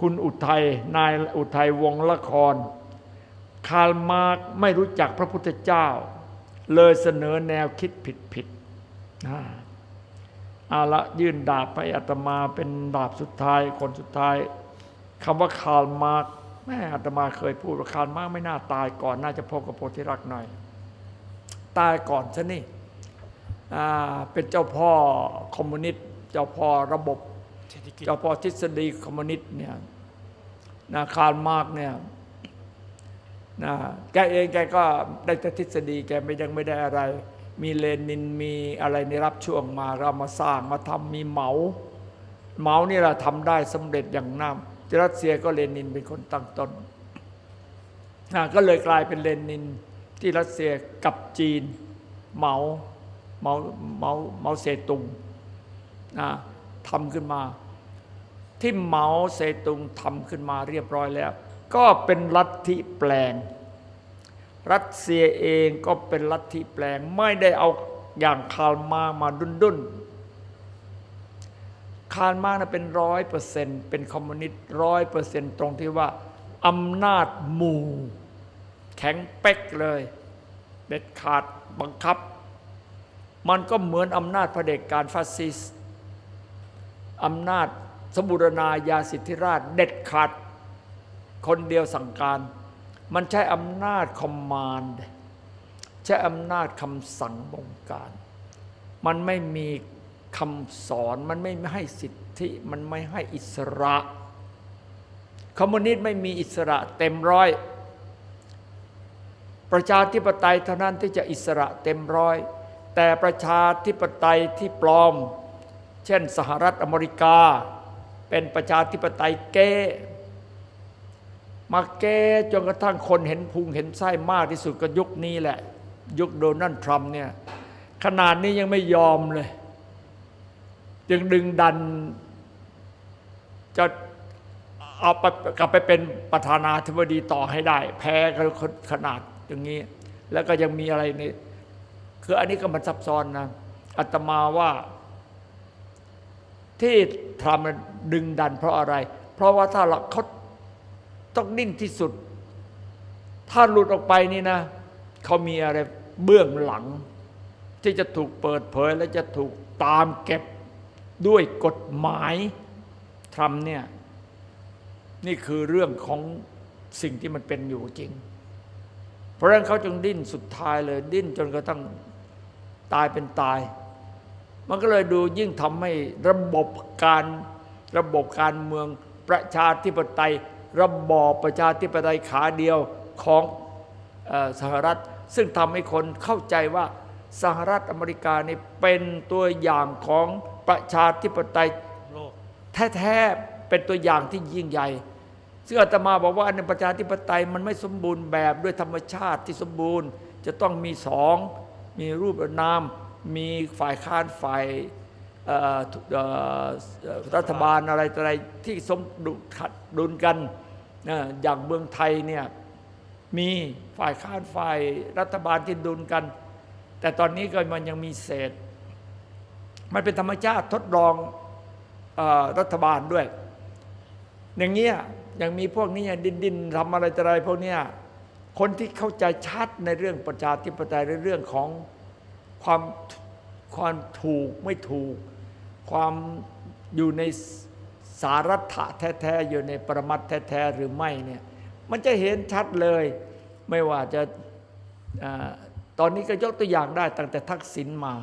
คุณอุทัยนายอุทัยวงละคร คาร์มาร์กไม่รู้จักพระพุทธเจ้า เลยเสนอแนวคิดผิดผิดๆอาละยื่นดาบให้อาตมาเป็นดาบสุดท้ายคนสุดท้ายคำว่าคาร์มาร์กแม่อาตมาเคยพูดว่าคาร์มาร์กไม่น่าตายก่อนน่าจะพบกับโพธิรักหน่อย ตายก่อนซะนี่เป็นเจ้าพ่อคอมมิวนิสต์เจ้าพ่อระบบ เจ้าพ่อทฤษฎีคอมมิวนิสต์เนี่ยนะคาร์มาร์กเนี่ยนะแกเองแกก็ได้แต่ทฤษฎีแกไม่ยังไม่ได้อะไร มีเลนินมีอะไรในรับช่วงมาเรามาสร้างมาทำมีเหมา เหมานี่เราทำได้สำเร็จอย่างน้ำที่รัสเซียก็เลนินเป็นคนตั้งต้นนะก็เลยกลายเป็นเลนินที่รัสเซียกับจีนเหมาเหมาเหมาเหมาเซตุงนะทำขึ้นมา ที่เหมาเซตุงทำขึ้นมาเรียบร้อยแล้ว ก็เป็นลัทธิแปลง รัสเซียเองก็เป็นลัทธิแปลง ไม่ได้เอาอย่างคาร์มามาดุนดุนคาร์มานะเป็นร้อยเปอร์เซ็นต์เป็นคอมมิวนิสต์ร้อยเปอร์เซ็นต์ตรงที่ว่าอำนาจหมู่ แข็งเป๊กเลย เด็ดขาดบังคับ มันก็เหมือนอำนาจเผด็จการฟาสซิสต์อำนาจ สมบูรณาญาสิทธิราชเด็ดขาด คนเดียวสั่งการ มันใช้อำนาจคอมมานด์ใช้อำนาจคำสั่งบงการ มันไม่มีคำสอนมันไม่ให้สิทธิมันไม่ให้อิสระคอมมิวนิสต์ไม่มีอิสระเต็มร้อย ประชาธิปไตยเท่านั้นที่จะอิสระเต็มร้อย แต่ประชาธิปไตยที่ปลอม เช่นสหรัฐอเมริกา เป็นประชาธิปไตยเก้มาแก้จนกระทั่งคนเห็นพุงเห็นไส้มากที่สุดก็ยุคนี้แหละ ยุคโดนัลด์ทรัมป์เนี่ยขนาดนี้ยังไม่ยอมเลยยังดึงดัน จะเอาไปกลับไปเป็นประธานาธิบดีต่อให้ได้ แพ้กันขนาดอย่างนี้ แล้วก็ยังมีอะไรในคืออันนี้ก็มันซับซ้อนนะอาตมาว่า ที่ทำดึงดันเพราะอะไร เพราะว่าถ้าเราเขาต้องดิ้นที่สุด ถ้าหลุดออกไปนี่นะ เขามีอะไรเบื้องหลัง ที่จะถูกเปิดเผยและจะถูกตามเก็บด้วยกฎหมายทำเนี่ยนี่คือเรื่องของสิ่งที่มันเป็นอยู่จริง เพราะฉะนั้นเขาจึงดิ้นสุดท้ายเลยดิ้นจนกระทั่งตายเป็นตาย มันก็เลยดูยิ่งทำให้ระบบการระบบการเมืองประชาธิปไตย ระบอบประชาธิปไตยขาเดียวของอสหรัฐ ซึ่งทำให้คนเข้าใจว่าสหรัฐอเมริกานี่เป็นตัวอย่างของประชาธิปไตยแท้ๆเป็นตัวอย่างที่ยิ่งใหญ่ซึ่งอาตมาบอกว่าในประชาธิปไตยมันไม่สมบูรณ์แบบด้วยธรรมชาติที่สมบูรณ์ จะต้องมีสองมีรูปนาม มีฝ่ายค้านฝ่ายรัฐบาลอะไรอะไรที่สมดุลขัดดุลกันอย่างเมืองไทยเนี่ยมีฝ่ายค้านฝ่ายรัฐบาลที่ดุลกัน แต่ตอนนี้ก็มันยังมีเศษ มันเป็นธรรมชาติทดลองอรัฐบาลด้วย อย่างเงี้ยยังมีพวกนี้ดินดินทำอะไรอะไรพวกเนี้ยคนที่เข้าใจชัดในเรื่องประชาธิปไตยในเรื่องของ ความความถูกไม่ถูก ความอยู่ในสารัตถะแท้ๆอยู่ในประมัตแท้ๆหรือไม่เนี่ยมันจะเห็นชัดเลย ไม่ว่าจะอาตอนนี้ก็ยกตัวอย่างได้ตั้งแต่ทักษิณมา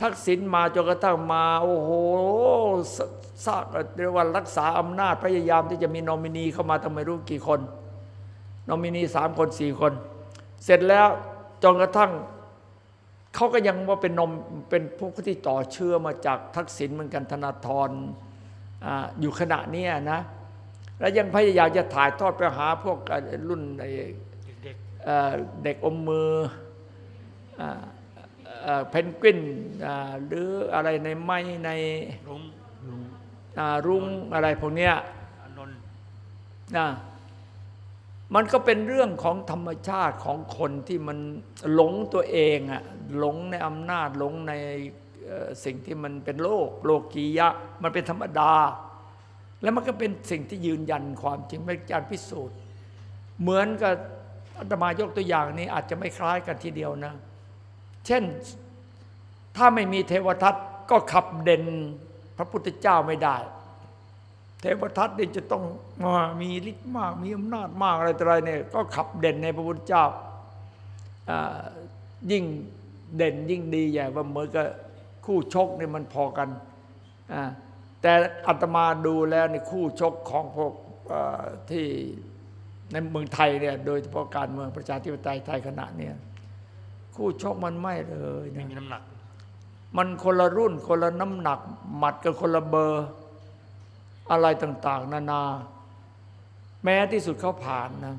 ทักษิณมาจนกระทั่งมา โอ้โหสสร้างเรียกว่ารักษาอำนาจพยายามที่จะมีนอมินีเข้ามาตั้งไมรู้กี่คนนอมินีสามคนสี่คน เสร็จแล้วจนกระทั่ง เขาก็ยังว่าเป็นนมเป็นพวกที่ต่อเชื่อมาจากทักษิณเหมือนกันธนาธรอาอยู่ขณะเนี้ยนะ แล้วยังพยายามจะถ่ายทอดไปหาพวกรุ่นไอ้เด็กเอ่อเด็กอมมืออ่าเอ่อเพนกวินอ่าหรืออะไรในไม้ในๆรุ้งรุ้งอ่ารุ้งอะไรพวกเนี้ยอานนท์นะ มันก็เป็นเรื่องของธรรมชาติของคนที่มันหลงตัวเองอะหลงในอำนาจหลงในสิ่งที่มันเป็นโลก โลกียะ มันเป็นธรรมดา แล้วมันก็เป็นสิ่งที่ยืนยันความจริงเป็นการพิสูจน์ เหมือนกับอาตมายกตัวอย่างนี้อาจจะไม่คล้ายกันทีเดียวนะ เช่นถ้าไม่มีเทวทัตก็ขับเด่นพระพุทธเจ้าไม่ได้ เทวทัตนี่จะต้องมามีฤทธิ์มาก มีอำนาจมากอะไรต่ออะไรเนี่ยก็ขับเด่นในพระพุทธเจ้าอ่ายิ่งเด่นยิ่งดีใหญ่ว่าเหมือนกับคู่ชกเนี่ยมันพอกันอ่าแต่อาตมาดูแล้วในคู่ชกของพวกอ่าที่ในเมืองไทยเนี่ยโดยเฉพาะการเมืองประชาธิปไตยไทยขณะเนี่ยคู่ชกมันไม่เลยไม่นะมีน้ำหนัก มันคนละรุ่นคนละน้ำหนัก หมัดกับคนละเบอร์ อะไรต่าง ๆ นานา แม้ที่สุดเขาผ่านนะ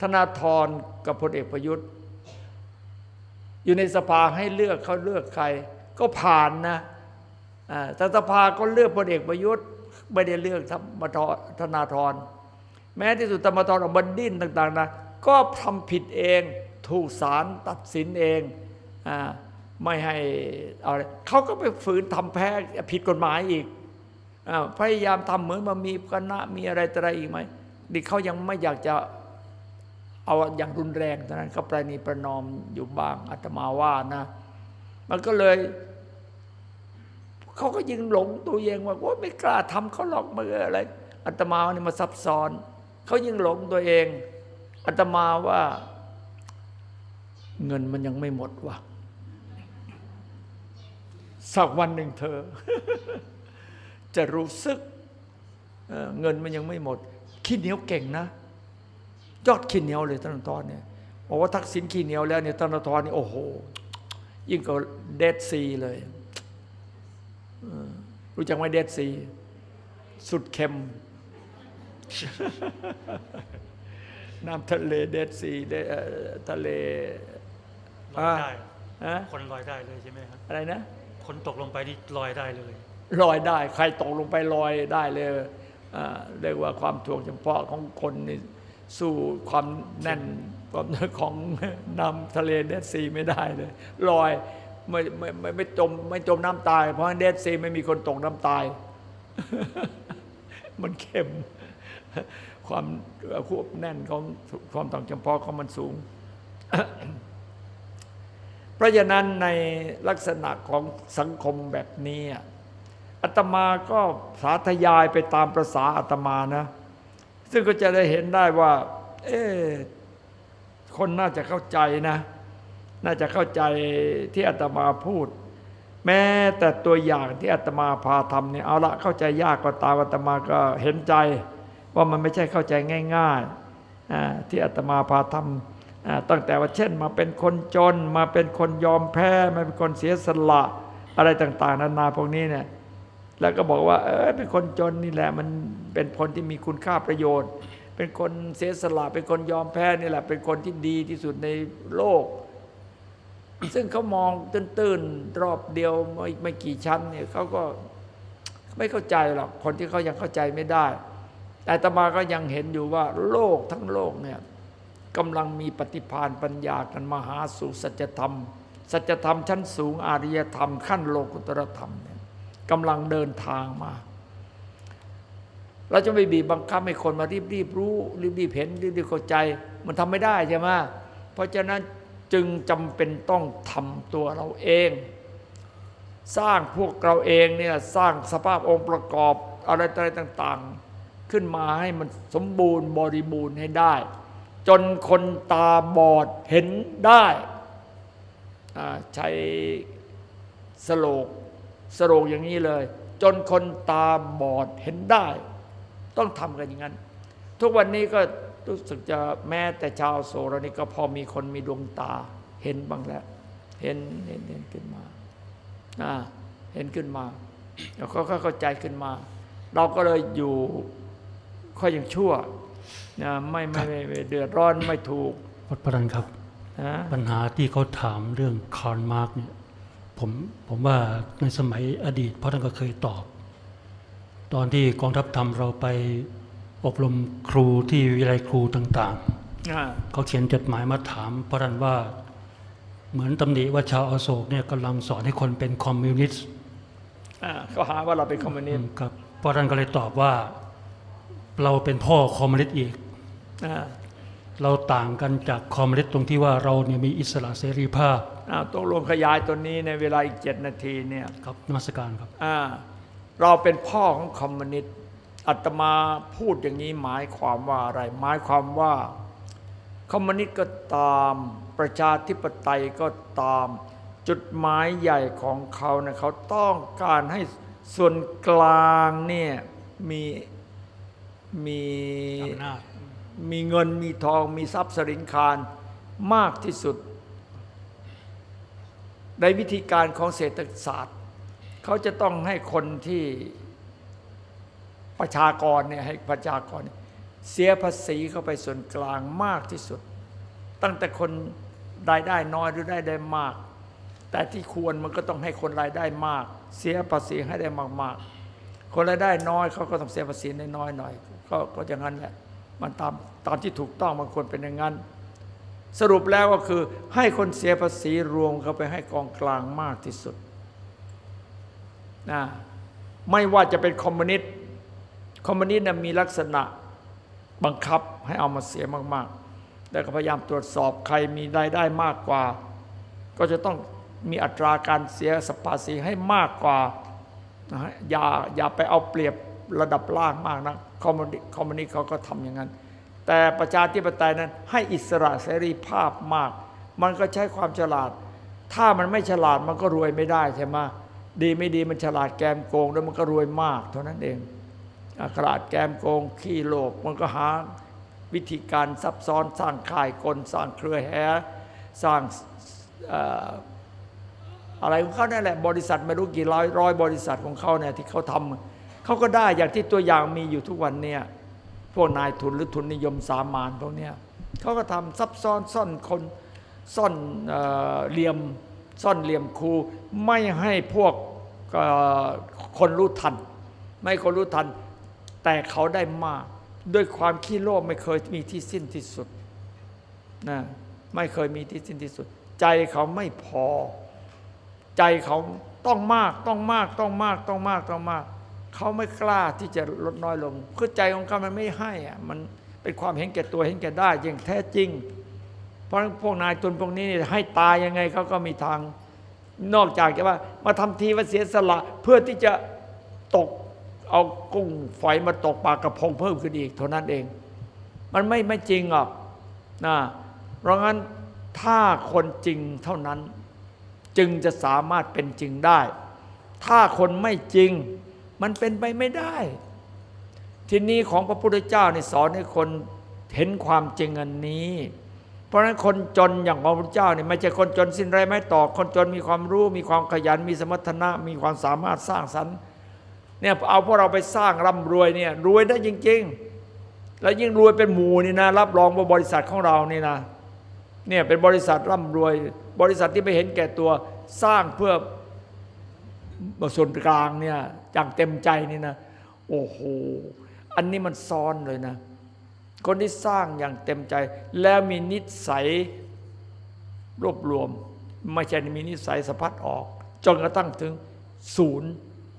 ธนาธรกับพลเอกประยุทธ์ อยู่ในสภาให้เลือกเขาเลือกใคร ก็ผ่านนะแต่สภาก็เลือกพลเอกประยุทธ์ ไม่ได้เลือกธรรมธรธนาธรแม้ที่สุดธรรมธรออกมาดิ้นต่าง ๆ นะ ก็ทำผิดเองถูกศาลตัดสินเองอไม่ให้อะไรเขาก็ไปฝืนทำแพ้ผิดกฎหมายอีก พยายามทำเหมือนมามีคณะมีอะไรต่ออะไรอีกไหมดิเขายังไม่อยากจะเอาอย่างรุนแรงตอนนั้นก็ประนีประนอมอยู่บ้างอาตมาว่านะ มันก็เลยเขาก็ยิงหลงตัวเองว่าโอ้ไม่กล้าทำเขาหรอกมืออะไรอาตมาเนี่ยมาซับซ้อนเขายิงหลงตัวเองอาตมาว่า เงินมันยังไม่หมดว่ะสักวันหนึ่งเธอ จะรู้สึกเอ่อเงินมันยังไม่หมด ขี้เหนียวเก่งนะ ยอดขี้เหนียวเลยธนาธรเนี่ยบอกว่าทักษิณขี้เหนียวแล้วเนี่ยธนาธรนี่โอ้โห ยิ่งกว่าเดดซีเลยเออรู้จักไหมเดดซี สุดเค็ม น้ำทะเลเดดซีเดเอ่อทะเลลอยได้ฮะคนลอยได้เลยใช่ไหมครับอะไรนะ คนตกลงไปนี่ลอยได้เลย ลอยได้ ใครตกลงไปลอยได้เลยเรียกว่าความถ่วงเฉพาะของคนนี่สู้ความแน่นความของน้ำทะเลเดซีไม่ได้เลยลอยไม่ไม่ไม่ไม่จมไม่จมน้ำตาย เพราะเดซีไม่มีคนตกน้ำตาย มันเข้มความควบแน่นของความต่างจำเพาะของมันสูง เพราะฉะนั้นในลักษณะของสังคมแบบนี้ อาตมาก็สาธยายไปตามประษาอาตมานะ ซึ่งก็จะได้เห็นได้ว่า เอ๊คนน่าจะเข้าใจนะ น่าจะเข้าใจที่อาตมาพูด แม้แต่ตัวอย่างที่อาตมาพาทำเนี่ยเอาละเข้าใจยากก็ตามอาตมาก็เห็นใจ ว่ามันไม่ใช่เข้าใจง่ายๆอ่าที่อาตมาพาทำอ่าตั้งแต่ว่าเช่นมาเป็นคนจน มาเป็นคนยอมแพ้มาเป็นคนเสียสละ อะไรต่าง ๆ นานาพวกนี้เนี่ย แล้วก็บอกว่าเออเป็นคนจนนี่แหละมันเป็นคนที่มีคุณค่าประโยชน์ เป็นคนเสียสละเป็นคนยอมแพ้นี่แหละ เป็นคนที่ดีที่สุดในโลก ซึ่งเขามองตื้นๆรอบเดียวไม่ไม่กี่ชั้นเนี่ยเขาก็ไม่เข้าใจหรอกคนที่เขายังเข้าใจไม่ได้ แต่อาตมาก็ยังเห็นอยู่ว่า โลกทั้งโลกเนี่ยกำลังมีปฏิภาณปัญญากันมาหาสู่สัจธรรม สัจธรรมชั้นสูงอาริยธรรมขั้นโลกุตรธรรม กำลังเดินทางมา เราจะไม่บีบบังคับให้คนมารีบรีบรู้รีบรีบเห็นรีบรีบเข้าใจ มันทำไม่ได้ใช่ไหมเพราะฉะนั้นจึงจำเป็นต้องทำตัวเราเอง สร้างพวกเราเองเนี่ยสร้างสภาพองค์ประกอบอะไรอะไรต่าง ๆ ขึ้นมาให้มันสมบูรณ์บริบูรณ์ให้ได้ จนคนตาบอดเห็นได้ใช้สโลก สโลกอย่างนี้เลย จนคนตาบอดเห็นได้ ต้องทำกันอย่างนั้น ทุกวันนี้ก็รู้สึกจะแม้แต่ชาวโสเรานี่ก็พอมีคนมีดวงตาเห็นบ้างแล้ว เห็นเห็นเห็นขึ้นมาอ่าเห็นขึ้นมาแล้วก็เข้าใจขึ้นมา เราก็เลยอยู่ค่อยยังชั่วนะไม่ไม่ไม่ไม่เดือดร้อนไม่ถูกวัดพระดันครับนะปัญหาที่เขาถามเรื่องคาร์ลมาร์กเนี่ย ผมผมว่าในสมัยอดีตพ่อท่านก็เคยตอบ ตอนที่กองทัพทำเราไปอบรมครูที่วิทยาลัยครูต่างอ่าๆเขาเขียนจดหมายมาถามพ่อท่านว่าเหมือนตำหนิว่าชาวอโศกเนี่ยกำลังสอนให้คนเป็นคอมมิวนิสต์อ่าเขาหาว่าเราเป็นคอมมิวนิสต์ครับพราะท่านก็เลยตอบว่า เราเป็นพ่อคอมมิวนิสต์อีกอ่า เราต่างกันจากคอมมิวนิสต์ตรงที่ว่าเราเนี่ยมีอิสระเสรีภาพอ่าตกลงขยายตัวนี้ในเวลาอีกเจ็ดนาทีเนี่ยครับนมัสการครับอ่าเราเป็นพ่อของคอมมิวนิสต์อาตมาพูดอย่างนี้หมายความว่าอะไร หมายความว่าคอมมิวนิสต์ก็ตามประชาธิปไตยก็ตาม จุดหมายใหญ่ของเขาเนะเขาต้องการให้ส่วนกลางเนี่ยมีมีอำนาจ มีเงินมีทองมีทรัพย์สินคารมากที่สุด ในวิธีการของเศรษฐศาสตร์ เขาจะต้องให้คนที่ประชากรเนี่ยให้ประชากร เสียภาษีเข้าไปส่วนกลางมากที่สุด ตั้งแต่คนรายได้น้อยหรือได้ได้มาก แต่ที่ควรมันก็ต้องให้คนรายได้มาก เสียภาษีให้ได้มากๆ คนรายได้น้อยเขาก็ต้องเสียภาษีน้อยๆหน่อยก็อย่างนั้นแหละ มันตามตามที่ถูกต้องมันควรเป็นอย่างนั้น สรุปแล้วก็คือ ให้คนเสียภาษีรวมเข้าไปให้กองกลางมากที่สุดนะไม่ว่าจะเป็นคอมมิวนิสต์คอมมิวนิสต์มีลักษณะบังคับให้เอามาเสียมากๆ แล้วก็พยายามตรวจสอบใครมีรายได้มากกว่า ก็จะต้องมีอัตราการเสียสภาษีให้มากกว่านะฮะอย่าอย่าไปเอาเปรียบระดับล่างมากนะคอมมิวนิสต์ คอมมิวนิสต์เขาก็ทำอย่างนั้น แต่ประชาธิปไตยนั้น ให้อิสระเสรีภาพมาก มันก็ใช้ความฉลาด ถ้ามันไม่ฉลาดมันก็รวยไม่ได้ใช่ไหมดีไม่ดีมันฉลาดแกมโกง แล้วมันก็รวยมากเท่านั้นเองฉลาดแกมโกงขี้โลภมันก็หาวิธีการซับซ้อนสร้างข่ายกลสร้างเครือแหสร้างอะไรของเขาเนี่ยแหละ บริษัทไม่รู้กี่ร้อยร้อยบริษัทของเขาเนี่ยที่เขาทำ เขาก็ได้อย่างที่ตัวอย่างมีอยู่ทุกวันเนี่ยพวกนายทุนหรือทุนนิยมสามานพวกเนี้ยเขาก็ทำซับซ้อนซ่อนคนซ่อนเออเหลี่ยมซ่อนเหลี่ยมครูไม่ให้พวกคนรู้ทัน ไม่คนรู้ทัน แต่เขาได้มากด้วยความขี้โลภไม่เคยมีที่สิ้นที่สุดนะไม่เคยมีที่สิ้นที่สุด ใจเขาไม่พอ ใจเขาต้องมากต้องมากต้องมากต้องมากต้องมาก เขาไม่กล้าที่จะลดน้อยลงคือใจของเขามันไม่ให้อะมันเป็นความเห็นแก่ตัวเห็นแก่ได้อย่างแท้จริง เพราะงั้นพวกนายทุนพวกนี้ให้ตายยังไงเขาก็มีทาง นอกจากจะว่า มาทำทีว่าเสียสละเพื่อที่จะตกเอากุ้งฝอยมาตกปลากระพงเพิ่มขึ้นอีกเท่านั้นเอง มันไม่ไม่จริงหรอกนะเพราะงั้นถ้าคนจริงเท่านั้น จึงจะสามารถเป็นจริงได้ ถ้าคนไม่จริง มันเป็นไปไม่ได้ ทีนี้ของพระพุทธเจ้านี่สอนให้คนเห็นความจริงอันนี้ เพราะฉะนั้นคนจนอย่างพระพุทธเจ้าเนี่ยไม่ใช่คนจนสิ้นไรไม่ต่อ คนจนมีความรู้ มีความขยัน มีสมรรถนะ มีความสามารถสร้างสรรค์เนี่ยเอาพวกเราไปสร้างร่ำรวยเนี่ยรวยได้จริง ๆ แล้วยิ่งรวยเป็นหมู่นี่นะรับรองว่าบริษัทของเรานี่นะเนี่ยเป็นบริษัทร่ำรวย บริษัทที่ไม่เห็นแก่ตัวสร้างเพื่อส่วนกลางเนี่ย อย่างเต็มใจนี่นะ โอ้โห อันนี้มันซ้อนเลยนะ คนที่สร้างอย่างเต็มใจ แล้วมีนิสัยรวบรวม ไม่ใช่มีนิสัยสะพัดออก จนกระทั่งถึงศูนย์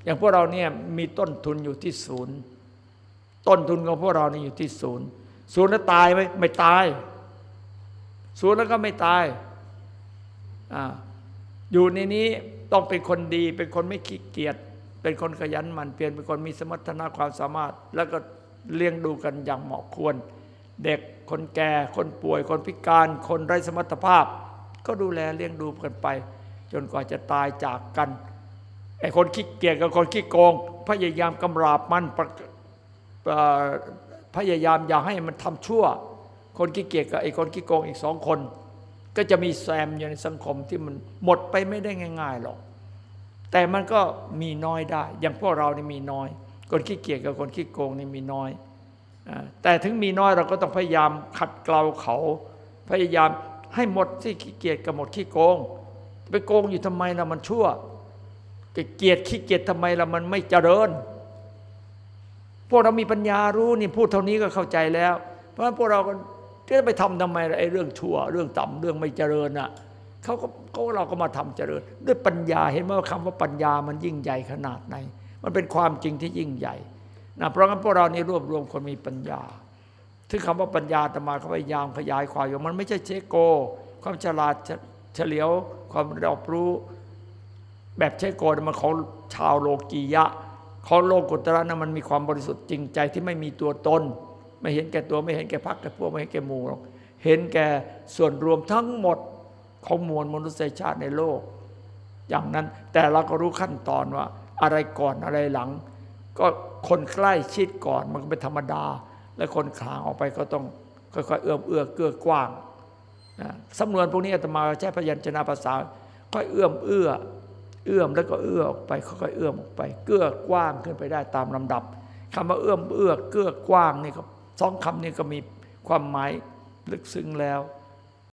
อย่างพวกเราเนี่ยมีต้นทุนอยู่ที่ศูนย์ต้นทุนของพวกเรานี่อยู่ที่ศูนย์ศูนย์แล้วตายไหมไม่ตาย ศูนย์แล้วก็ไม่ตายออยู่ในนี้ต้องเป็นคนดี เป็นคนไม่ขี้เกียจ เป็นคนขยันหมั่นเพียรเป็นคนมีสมรรถนะความสามารถ แล้วก็เลี้ยงดูกันอย่างเหมาะควร เด็กคนแก่คนป่วยคนพิการ คนไร้สมรรถภาพ ก็ดูแลเลี้ยงดูกันไป จนกว่าจะตายจากกันไอ้คนขี้เกียจกับคนขี้โกง พยายามกำราบมันพยายามอย่าให้มันทำชั่ว คนขี้เกียจกับไอ้คนขี้โกงอีกสองคน ก็จะมีแซมอยู่ในสังคมที่มันหมดไปไม่ได้ง่าย ๆหรอก แต่มันก็มีน้อยได้ อย่างพวกเรานี่มีน้อย คนขี้เกียจกับคนขี้โกงนี่มีน้อย แต่ถึงมีน้อยเราก็ต้องพยายามขัดเกลาเขา พยายามให้หมดที่ขี้เกียจกับหมดขี้โกง ไปโกงอยู่ทำไมล่ะมันชั่วเกียจขี้เกียจทำไมล่ะมันไม่เจริญ พวกเรามีปัญญารู้นี่พูดเท่านี้ก็เข้าใจแล้ว เพราะฉะนั้นพวกเราก็จะไปทำทำไมล่ะไอ้เรื่องชั่ว เรื่องต่ำเรื่องไม่เจริญอะ เขาก็เขาเราก็มาทำเจริญ ด้วยปัญญาเห็นไหมว่าคำว่าปัญญามันยิ่งใหญ่ขนาดไหน มันเป็นความจริงที่ยิ่งใหญ่นะเพราะงั้นพวกเรานี่รวบรวมคนมีปัญญาถึงคำว่าปัญญาตมาเขาพยายามขยายความอยู่มันไม่ใช่เชโก ความฉลาดเฉลียวความรอบรู้แบบเชโกเนี่มันของชาวโลกียะของโลกุตระนะมันมีความบริสุทธิ์จริงใจที่ไม่มีตัวตน ไม่เห็นแก่ตัวไม่เห็นแก่พรรคแก่พวกไม่เห็นแก่หมู่หรอกเห็นแก่ส่วนรวมทั้งหมด ของมวลมนุษยชาติในโลก อย่างนั้นแต่เราก็รู้ขั้นตอนว่า อะไรก่อนอะไรหลัง ก็คนใกล้ชิดก่อนมันก็เป็นธรรมดา และคนขลางออกไปก็ต้องค่อยๆเอื้อมเอื้อเกื้อกว้างนะสำนวนพวกนี้อาตมาใช้พยัญชนะภาษา ค่อยเอื้อมเอื้อ เอื้อมแล้วก็เอื้อออกไปค่อยๆเอื้อมออกไป เกื้อกว้างขึ้นไปได้ตามลำดับคำว่าเอื้อมเอื้อเกื้อกว้างนี่ก็สองคำนี้ก็มีความหมายลึกซึ้งแล้ว